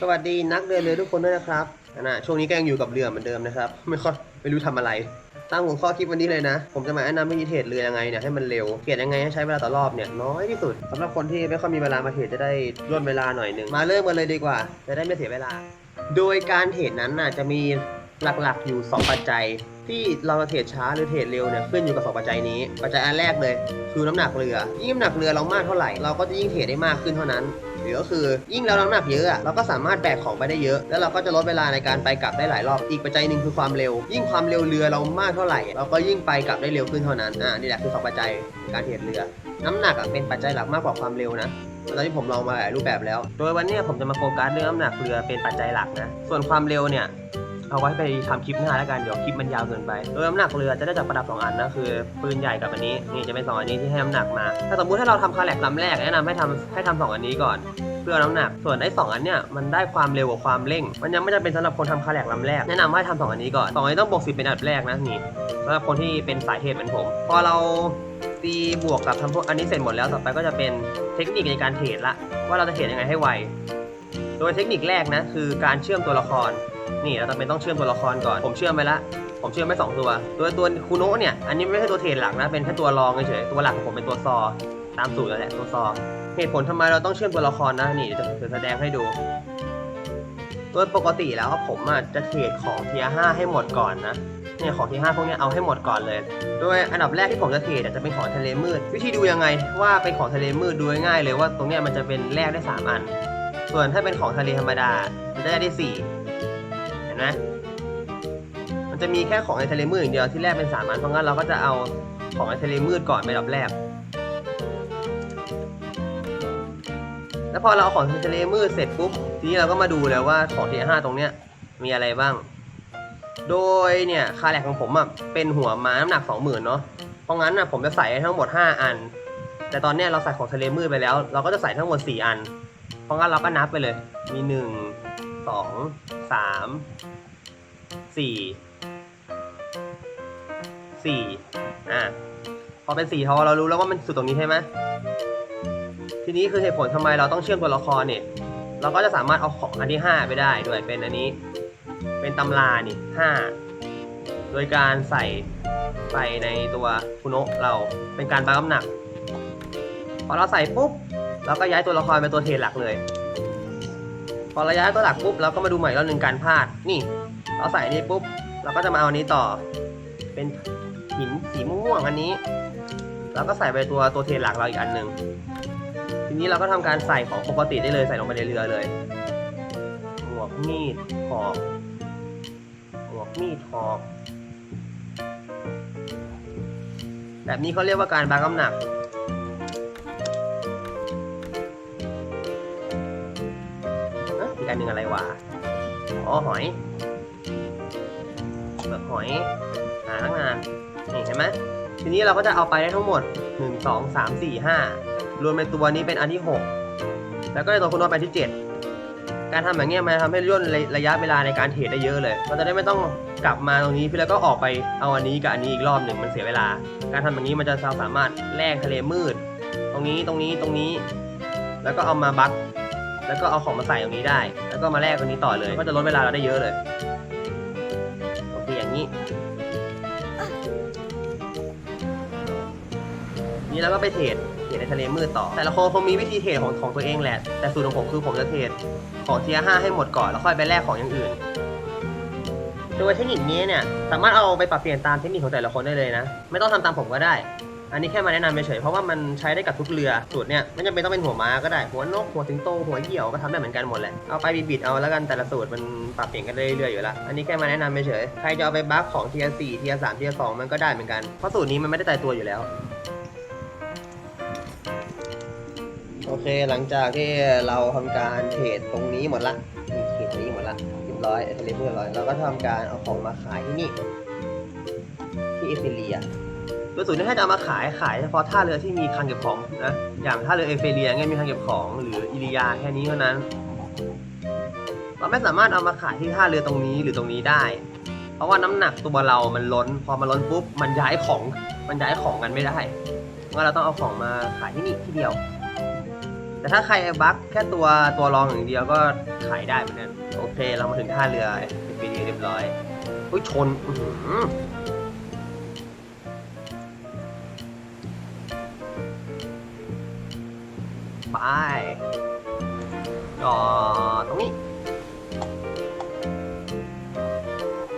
สวัสดีนักเดินเรือทุกคนด้วยนะครับนะช่วงนี้ก็ยังอยู่กับเรือเหมือนเดิมนะครับ ไม่ค่อยไม่รู้ทำอะไรตั้งหัวข้อคลิปวันนี้เลยนะ ผมจะมาแนะนำวิธีเทรดเรือยังไงเนี่ยให้มันเร็ว เทรดยังไงให้ใช้เวลาต่อรอบเนี่ยน้อยที่สุดสำหรับคนที่ไม่ค่อยมีเวลามาเทรดจะได้ร่นเวลาหน่อยหนึ่งมาเริ่มกันเลยดีกว่า จะได้ไม่เสียเวลา โดยการเทรดนั้นน่ะจะมีหลักๆอยู่ 2 ปัจจัย ที่เราจะเทรดช้าหรือเทรดเร็วเนี่ยขึ้นอยู่กับสองปัจจัยนี้ ปัจจัยอันแรกเลย คือน้ำหนักเรือ ยิ่งน้ำหนักเรือเรามากเท่าไหร่เราก็จะยิ่งเทรดได้มากขึ้นเท่านั้น หรือก็คือยิ่งเราน้ำหนักเยอะอะเราก็สามารถแบกของไปได้เยอะ แล้วเราก็จะลดเวลาในการไปกลับได้หลายรอบ อีกปัจจัยหนึ่งคือความเร็ว ยิ่งความเร็วเรือเรามากเท่าไหร่ เราก็ยิ่งไปกลับได้เร็วขึ้นเท่านั้น อ่า นี่แหละคือสองปัจจัยการเทรดเรือ น้ำหนักอะเป็นปัจจัยหลักมากกว่าความเร็วนะตอนนี้ผมลองมาหลายรูปแบบแล้ว โดยวันนี้ผมจะมาโฟกัสเรื่องน้ำหนักเรือเป็นปัจจัยหลักนะ ส่วนความเร็วเนี่ย เอาไว้ไปทำคลิปหน้าแล้วกันเดี๋ยวคลิปมันยาวเกินไป โดยน้ำหนักเรือจะได้จากประดับ2อันนะคือปืนใหญ่กับอันนี้นี่จะเป็น2อันนี้ที่ให้น้ำหนักมา ถ้าสมมุติถ้าเราทำคาแลกลำแรกแนะนำให้ทำให้ทำสองอันนี้ก่อน เพื่อน้ำหนัก ส่วนไอ้สองอันเนี่ยมันได้ความเร็วกับความเร่ง มันยังไม่จำเป็นสำหรับคนทำคาแลกลำแรก แนะนำให้ทำสองอันนี้ก่อนสองอันนี้ต้องบวกสิบเป็นอันดับแรกนะนี่สำหรับคนที่เป็นสายเทรดเหมือนผม พอเราตีบวกกับทำพวกอันนี้เสร็จหมดแล้วต่อไปก็จะเป็นเทคนิคในการเทรดละว่าเราจะเทรดยังไงให้ไว โดยเทคนิคแรกนะคือการเชื่อมตัวละคร นี่เราจำเป็นต้องเชื่อมตัวละครก่อน ผมเชื่อมไปละผมเชื่อมไปสองตัว ตัวตัวคูโนะเนี่ย อันนี้ไม่ใช่ตัวเทรดหลักนะ เป็นแค่ตัวรองเฉยๆ ตัวหลักของผมเป็นตัวซอ ตามสูตรแล้วแหละตัวซอ เหตุผลทำไมเราต้องเชื่อมตัวละครนะ นี่จะแสดงให้ดูโดยปกติแล้วผมอะจะเทรดของเทียห้าให้หมดก่อนนะเนี่ยของเทียห้าพวกนี้เอาให้หมดก่อนเลย โดยอันดับแรกที่ผมจะเทรดจะเป็นของทะเลมืด วิธีดูยังไงว่าเป็นของทะเลมืดดูง่ายเลยว่าตรงเนี้ยมันจะเป็นแลกได้สามอัน ส่วนถ้าเป็นของทะเลธรรมดา มันจะได้ได้สี่ ไหมมันจะมีแค่ของในทะเลมืดอย่างเดียวที่แรกเป็นสามอันเพราะงั้นเราก็จะเอาของในทะเลมืดก่อนเป็นอันดับแรก แล้วพอเราเอาของในทะเลมืดเสร็จปุ๊บทีนี้เราก็มาดูแล้วว่าของทีห้าตรงเนี้ยมีอะไรบ้าง โดยเนี่ยคาแรกของผมอะเป็นหัวม้าน้ำหนักสองหมื่นเนาะเพราะงั้นอะผมจะใส่ทั้งหมด 5 อัน แต่ตอนเนี้ยเราใส่ของทะเลมืดไปแล้ว เราก็จะใส่ทั้งหมด 4 อัน เพราะงั้นเราก็นับไปเลยมี 1 2 3 4 4อะพอเป็น4ทอเรารู้แล้วว่ามันสุดตรงนี้ใช่ไหมทีนี้คือเหตุผลทำไมเราต้องเชื่อมตัวละครเนี่ยเราก็จะสามารถเอาของอันที่ 5 ไปได้ด้วยเป็นอันนี้ เป็นตำรานี่5โดยการใส่ไปในตัวคุโนะเราเป็นการบังน้ำหนัก พอเราใส่ปุ๊บเราก็ย้ายตัวละครเป็นตัวเทรดหลักเลย พอราย้ายตัวหลักปุ๊บเราก็มาดูใหม่รอบหนึ่งการพาด นี่ เราใส่นี้ปุ๊บ เราก็จะมาเอาอันนี้ต่อ เป็นหินสีม่วงอันนี้เราก็ใส่ไปตัวตัวเทรดหลักเราอีกอันหนึ่งทีนี้เราก็ทำการใส่ของปกติได้เลยใส่ลงไปในเรือเลย หมวกมีดหอกหมวกมีดหอก แบบนี้เขาเรียกว่าการบางน้ำหนัก อันหนึ่งอะไรวะอ๋อหอยเปลือกหอยหาตั้งนานนี่เห็นไหมทีนี้เราก็จะเอาไปได้ทั้งหมด 1 2 3 4 5 รวมเป็นตัวนี้เป็นอันที่ 6 แล้วก็ในตัวคุณนอตไปที่ 7 การทำแบบนี้มันทำให้ย่นระระยะเวลาในการเทรดได้เยอะเลยเราจะได้ไม่ต้องกลับมาตรงนี้พื่แล้วก็ออกไปเอาอันนี้กับอันนี้อีกรอบหนึ่งมันเสียเวลา การทำแบบนี้มันจะสามารถแลกทะเลมืด ตรงนี้ตรงนี้ตรงนี้ แล้วก็เอามาบัค แล้วก็เอาของมาใส่ตรงนี้ได้ แล้วก็มาแลกตรงนี้ต่อเลย ก็จะลดเวลาเราได้เยอะเลย โอเค อย่างนี้ นี่แล้วก็ไปเทรด เทรดในทะเลมืดต่อ แต่ละคนคงมีวิธีเทรดของของตัวเองแหละ แต่สูตรของผมคือผมจะเทรดของเทียห้าให้หมดก่อน แล้วค่อยไปแลกของอย่างอื่น โดยเทคนิคนี้เนี่ย สามารถเอาไปปรับเปลี่ยนตามเทคนิคของแต่ละคนได้เลยนะ ไม่ต้องทำตามผมก็ได้ อันนี้แค่มาแนะนำเฉยๆเพราะว่ามันใช้ได้กับทุกเรือสูตรเนี่ยไม่จำเป็นต้องเป็นหัวม้าก็ได้หัวนกหัวสิงโตหัวเหี่ยวก็ทำได้เหมือนกันหมดแหละเอาไปบิดๆเอาแล้วกันแต่ละสูตรมันปรับเปลี่ยนกันเรื่อยๆอยู่แล้วอันนี้แค่มาแนะนำเฉยๆใครจะเอาไปบัฟของเทียสี่เทียสามเทียสองมันก็ได้เหมือนกันเพราะสูตรนี้มันไม่ได้ตายตัวอยู่แล้วโอเคหลังจากที่เราทำการเทรดตรงนี้หมดละเทรดตรงนี้หมดละเรียบร้อยทะเลเรียบร้อยเราก็ทำการเอาของมาขายที่นี่ที่เอเฟเรีย โดยสูตรนี้ถ้จะเอามาขายขายเฉพาะท่าเรือที่มีคังเก็บของนะอย่างท่าเรือเอเฟเรียเนี่ยมีคังเก็บของ หรืออิริยาแค่นี้เท่านั้นเราไม่สามารถเอามาขายที่ท่าเรือตรงนี้หรือตรงนี้ได้ เพราะว่าน้ำหนักตัวเรามันล้น พอมันล้นปุ๊บมันย้ายของมันย้ายของกันไม่ได้งั้นเราต้องเอาของมาขายที่นี่ที่เดียว แต่ถ้าใครบั๊กแค่ตัวตัวรองอย่างเดียวก็ขายได้เหมือนกันโอเค เรามาถึงท่าเรือเปีดีเรียบร้อยอุ้ยชน ไปต่อตรงนี้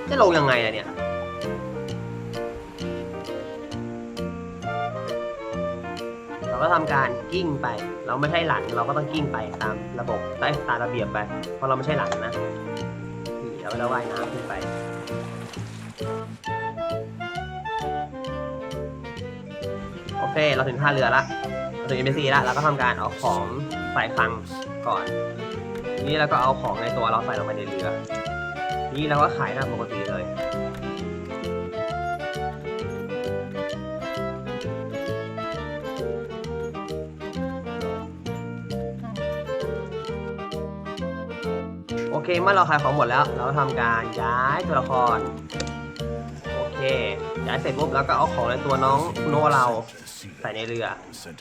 จะลงยังไงอะเนี่ยเราก็ทำการกิ้งไป เราไม่ใช่หลังเราก็ต้องกิ้งไปตามระบบได้ตามระเบียบไป เพราะเราไม่ใช่หลังนะนี่เราก็จะว่ายน้ำขึ้นไปโอเค เราถึงท่าเรือละ ถึงเอ็มซีละเราก็ทำการเอาของใส่คลังก่อนทีนี้เราก็เอาของในตัวเราใส่ลงไปในเรือทีนี้เราก็ขายตามปกติเลยโอเคเมื่อเราขายของหมดแล้ว เราทำการย้ายตัวละคร โอเค ย้ายเสร็จปุ๊บแล้วก็เอาของในตัวน้องโนเราใส่ในเรือ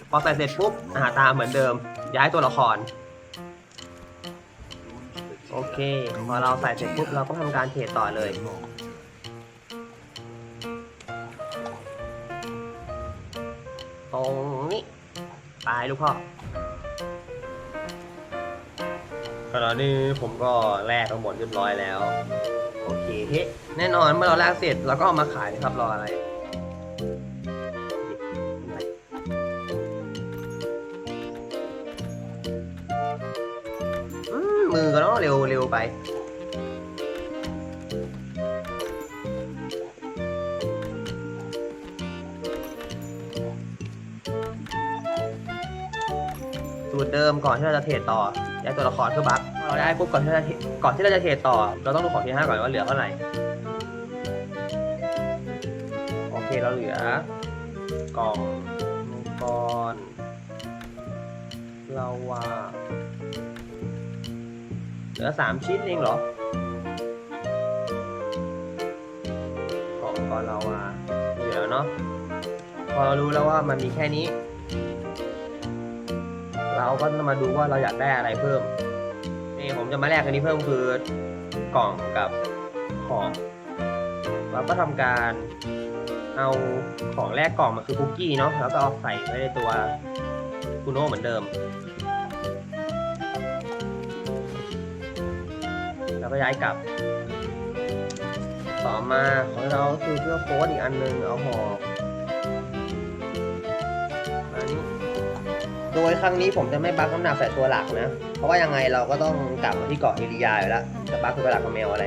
พอใส่เสร็จปุ๊บอาตาเหมือนเดิม ย้ายตัวละคร โอเค พอเราใส่เสร็จปุ๊บเราก็ทำการเทรดต่อเลย ตรงนี้ไปลูกพ่อขณะนี้ผมก็แลกทั้งหมดเรียบร้อยแล้ว โอเคเฮ้แน่นอนเมื่อเราแลกเสร็จเราก็เอามาขายนะครับรออะไรมมือก็เนาะเร็วเร็วไปสูตรเดิมก่อนที่เราจะเทรดต่อย้ายตัวละครเพื่อบัฟ เราได้ปุ๊บก่อนที่เราจะก่อนที่เราจะเทรดต่อ เราต้องดูของที่ห้าก่อนว่าเหลือเท่าไหร่โอเคเราเหลือกล่องมังกรเราว่าเหลือสามชิ้นเองเหรอกล่องกอนเราว่าเหลือเนาะพอเรารู้แล้วว่ามันมีแค่นี้ เราก็มาดูว่าเราอยากได้อะไรเพิ่ม จะมาแลกอันนี้เพิ่มคือกล่องกับของเราก็ทำการเอาของแรกกล่องมาคือคุกกี้เนาะแล้วก็เอาใส่ไว้ในตัวคุโน่เหมือนเดิม แล้วก็ย้ายกลับ ต่อมาของเราคือเพื่อโค้ดอีกอันนึงเอาห่อ โดยครั้งนี้ผมจะไม่บักน้ำหนักใส่ตัวหลักนะ เพราะว่ายังไงเราก็ต้องกลับมาที่เกาะเอริยาอยู่แล้วจะบักตัวหลักกับแมวอะไร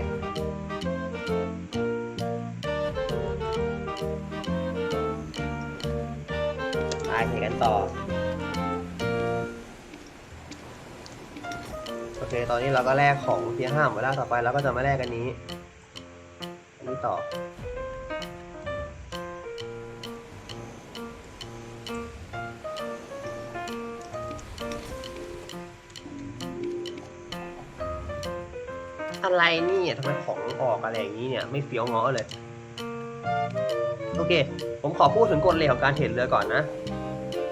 ตายเห็นกันต่อ โอเค ตอนนี้เราก็แลกของเพียงห้าหมดแล้วต่อไปเราก็จะมาแลกอันนี้ อันนี้ต่อ อะไรนี่ทำไมของออกอะไรอย่างนี้เนี่ยไม่เฟี้ยวง้อเลย โอเค ผมขอพูดถึงกลเหล็กของการเทรดเรือก่อนนะ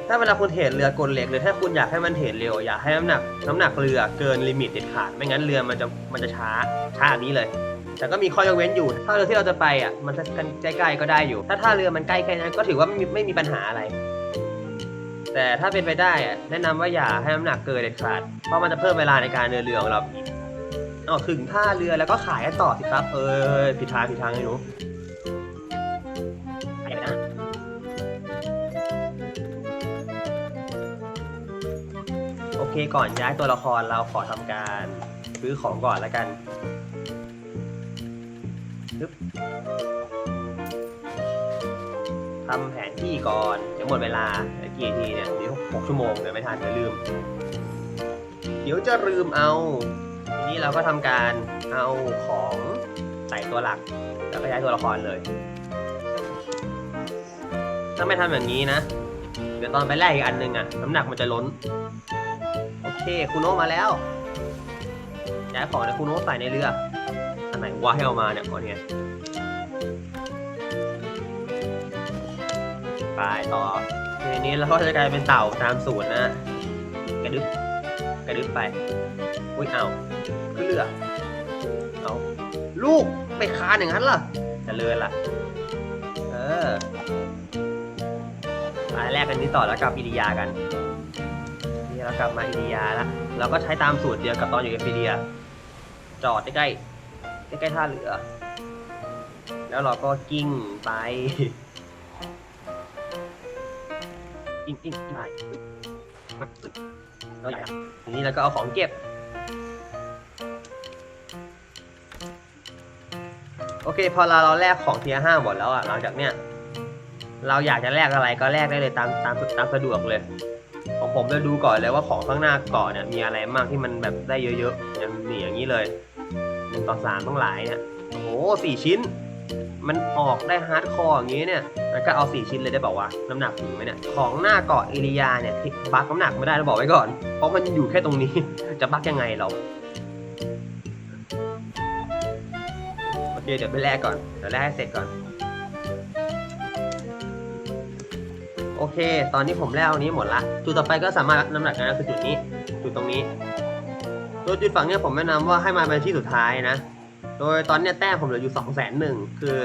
ถ้าเวลาคุณเทรดเรือกลเหล็กหรือถ้าคุณอยากให้มันเทรดเร็วอยากให้น้ำหนักน้ำหนักเรือเกินลิมิตเด็ดขาดไม่งั้นเรือมันจะมันจะช้าช้าแบบนี้เลยแต่ก็มีข้อยกเว้นอยู่ ถ้าเรือที่เราจะไปอะ มันจะกันใกล้ๆก็ได้อยู่ ถ้าท่าเรือมันใกล้แค่นั้นก็ถือว่าไม่มีไม่มีปัญหาอะไร แต่ถ้าเป็นไปได้อะแนะนำว่าอย่าให้น้ำหนักเกินเด็ดขาด เพราะมันจะเพิ่มเวลาในการเดินเรือของเราอีก อ๋อถึงท่าเรือแล้วก็ขายกันต่อสิครับ เออผิดทางผิดทางเลยหนูไปนะ โอเคก่อนย้ายตัวละครเราขอทำการซื้อของก่อนแล้วกันปึ๊บทำแผนที่ก่อนเดี๋ยวหมดเวลาเดี๋ยวกี่นาทีเนี่ยเดี๋ยวหกชั่วโมงเดี๋ยวไม่ทันเดี๋ยวลืม เดี๋ยวจะลืมเอา ทีนี้เราก็ทำการเอาของใส่ตัวหลัก แล้วก็ย้ายตัวละครเลย ถ้าไม่ทำอย่างนี้นะ เดี๋ยวตอนไปแรกอีกอันนึงอะน้ำหนักมันจะล้น โอเคคุณโนมาแล้ว ย้ายของในคุณโนใส่ในเรืออันไหนว่าให้เอามาเนี่ยอ๋อเนี่ยไปต่อทีนี้เราก็จะกลายเป็นเต่าตามสูตรนะ กระดึบกระดึบไป อุ้ยเอา ขึ้นเรือ เอาลูกไปคานอย่างนั้นล่ะจะเลือนล่ะ เออไปแรกกันนี้ต่อแล้วกลับอิริยากันนี่เรากลับมาอิริยาแล้วเราก็ใช้ตามสูตรเดียวกับตอนอยู่เอฟเดีย จอดใกล้ๆใกล้ท่าเรือ แล้วเราก็กิ้งไป กิ้งกิ้งไปแล้วอย่างทีนี้เราก็เอาของเก็บ โอเค พอเราเราแลกของเทียห้าหมดแล้วอะหลังจากเนี้ยเราอยากจะแลกอะไรก็แลกได้เลยตามตามตามสะดวกเลย ของผมจะดูก่อนเลยว่าของข้างหน้าเกาะเนี่ยมีอะไรบ้างที่มันแบบได้เยอะๆอย่างนี่อย่างนี้เลยหนึ่งต่อสามต้องหลายเนี่ยโอ้โหสี่ชิ้น มันออกได้ฮาร์ดคอร์อย่างนี้เนี่ยมันก็เอาสี่ชิ้นเลยได้บอกว่าน้ำหนักถึงไหมเนี่ยของหน้าเกาะเอริยาเนี่ยบักน้ำหนักไม่ได้เราบอกไว้ก่อน เพราะมันอยู่แค่ตรงนี้ จะบักยังไงเรา เคเดี๋ยวไปแลกก่อนเดี๋ยวแลกให้เสร็จก่อน โอเค ตอนนี้ผมแลกอันนี้หมดละ จุดต่อไปก็สามารถน้ำหนักได้ก็คือจุดนี้ จุดตรงนี้ โดยจุดฝั่งเนี้ยผมแนะนำว่าให้มาเป็นที่สุดท้ายนะ โดยตอนเนี้ยแต้มผมเหลืออยู่2องแสนหนึ่งคือ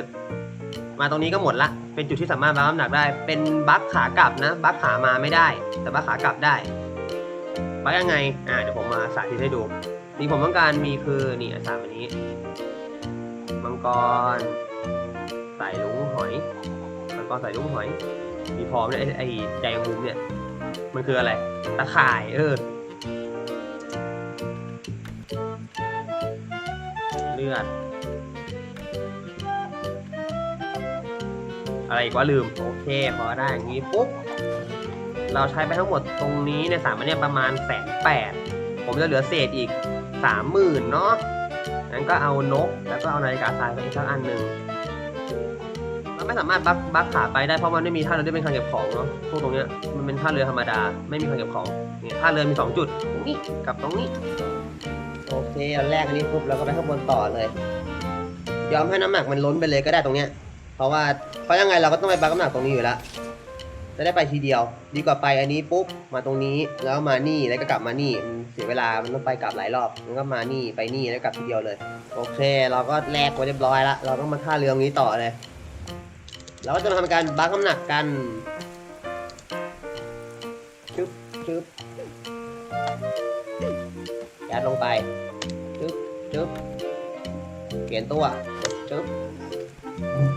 มาตรงนี้ก็หมดละ เป็นจุดที่สามารถรับน้ำหนักได้ เป็นบัฟขากลับนะ บัฟขามาไม่ได้ แต่บัฟขากลับได้บัฟยังไง อ่าเดี๋ยวผมมาสาธิตให้ดูนี่ผมต้องการมีคือนี่อสามอันนี้ กรใส่ลุงหอยมังกรใส่ลุงหอยมีพร้อมเนี่ยไอ้ไอ้ใจแมงมุมเนี่ย มันคืออะไร ตะข่ายเออ เลือด อะไรกว่าลืม โอเค พอได้อย่างนี้ปุ๊บ เราใช้ไปทั้งหมดตรงนี้ในสามอันเนี่ยประมาณแสนแปดผมจะเหลือเศษอีกสามหมื่นเนาะ งั้นก็เอานก แล้วก็เอานาฬิกาทรายไปอีกสักอันหนึ่งมันไม่สามารถบักบักขาไปได้เพราะมันไม่มีท่าเรือที่เป็นคลังเก็บของเนาะพวกตรงเนี้ยมันเป็นท่าเรือธรรมดา ไม่มีคลังเก็บของเนี่ยท่าเรือมีสองจุดตรงนี้กับตรงนี้ โอเคเอาแรกอันนี้ปุ๊บเราก็ไปข้างบนต่อเลย ยอมให้น้ำหนักมันล้นไปเลยก็ได้ตรงเนี้ยเพราะว่าเพราะยังไงเราก็ต้องไปบักน้ำหนักตรงนี้อยู่แล้ว จะได้ไปทีเดียว ดีกว่าไปอันนี้ปุ๊บมาตรงนี้แล้วมานี่แล้วก็กลับมานี่มันเสียเวลามันต้องไปกลับหลายรอบมันก็มานี่ไปนี่แล้วกลับทีเดียวเลย โอเค เราก็แลกไว้เรียบร้อยละเราต้องมาท่าเรือตรงนี้ต่อเลยเราก็จะมาทำการบักน้ำหนักกันชึบชึบยัดลงไปชึบชึบเปลี่ยนตัวชึบ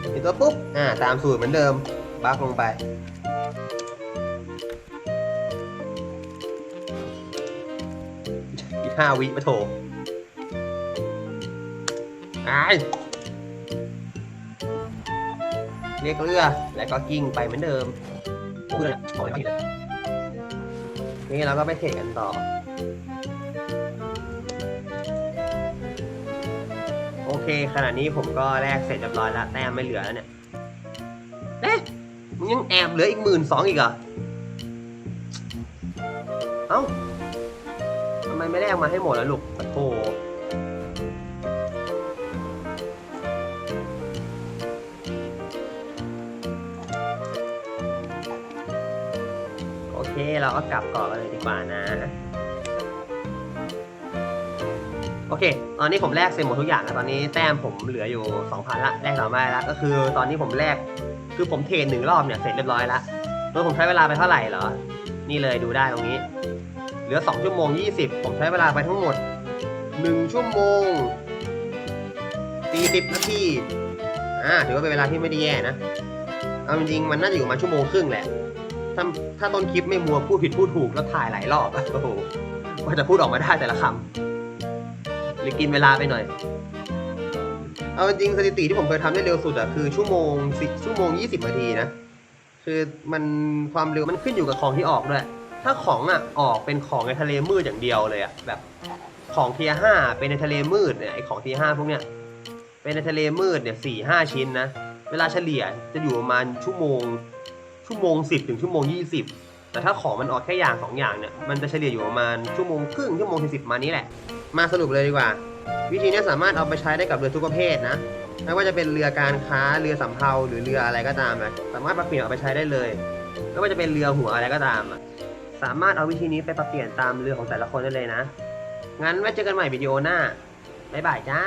เปลี่ยนตัวปุ๊บอ่าตามสูตรเหมือนเดิมบักลงไป ห้าวิมาโถไอเรียกเรือ แล้วก็กิ้งไปเหมือนเดิมพูดเลยขอไม่ผิดเลยนี่เราก็ไปเทรดกันต่อ โอเค ขณะนี้ผมก็แลกเสร็จเรียบร้อยแล้ว แต้มไม่เหลือแล้วเนี่ย เอ๊ะมึงยังแอบเหลืออีกหมื่นสองอีกเหรอ เอ้า ไมไม่แลกมาให้หมดแล้วลูกโอ้โหโอเค เราก็กลับก่อนกันเลยดีกว่านะ โอเค ตอนนี้ผมแลกเสร็จหมดทุกอย่างแล้ว ตอนนี้แต้มผมเหลืออยู่ 2,000 ละแลกสามใบละก็คือตอนนี้ผมแลก คือผมเทรดหนึ่งรอบเนี่ย เสร็จเรียบร้อยละโดยผมใช้เวลาไปเท่าไหร่เหรอ นี่เลยดูได้ตรงนี้ ลือ 2 ชั่วโมง 20 ผมใช้เวลาไปทั้งหมด 1 ชั่วโมง 40 นาที อ่า ถือว่าเป็นเวลาที่ไม่ได้แย่นะ เอาจริงๆ มันน่าจะอยู่มาชั่วโมงครึ่งแหละ ถ้าถ้าต้นคลิปไม่มัวพูดผิดพูดถูกแล้วถ่ายหลายรอบโอ้โหกว่าจะพูดออกมาได้แต่ละคำหรือกินเวลาไปหน่อย เอาจริงสถิติที่ผมเคยทำได้เร็วสุดอะคือชั่วโมงสิชั่วโมง 20 นาทีนะ คือมันความเร็วมันขึ้นอยู่กับของที่ออกด้วย ถ้าของอะออกเป็นของในทะเลมืดอย่างเดียวเลยอะแบบของเทียห้าเป็นในทะเลมืดเนี่ยไอของเทียห้าพวกเนี้ยเป็นในทะเลมืดเนี่ยสี่ห้าชิ้นนะเวลาเฉลี่ยจะอยู่ประมาณชั่วโมง ชั่วโมงสิบถึงชั่วโมงยี่สิบแต่ถ้าของมันออกแค่อย่างสองอย่างเนี่ยมันจะเฉลี่ยอยู่ประมาณชั่วโมงครึ่งชั่วโมงสี่สิบมานี้แหละ มาสรุปเลยดีกว่า วิธีนี้สามารถเอาไปใช้ได้กับเรือทุกประเภทนะไม่ว่าจะเป็นเรือการค้าเรือสำเภาหรือเรืออะไรก็ตามนะสามารถมาเปลี่ยนเอาไปใช้ได้เลยไม่ว่าจะเป็นเรือหัวอะไรก็ตามอะ สามารถเอาวิธีนี้ไปปรับเปลี่ยนตามเรือของแต่ละคนได้เลยนะ งั้นไว้เจอกันใหม่วิดีโอหน้า บ๊ายบายจ้า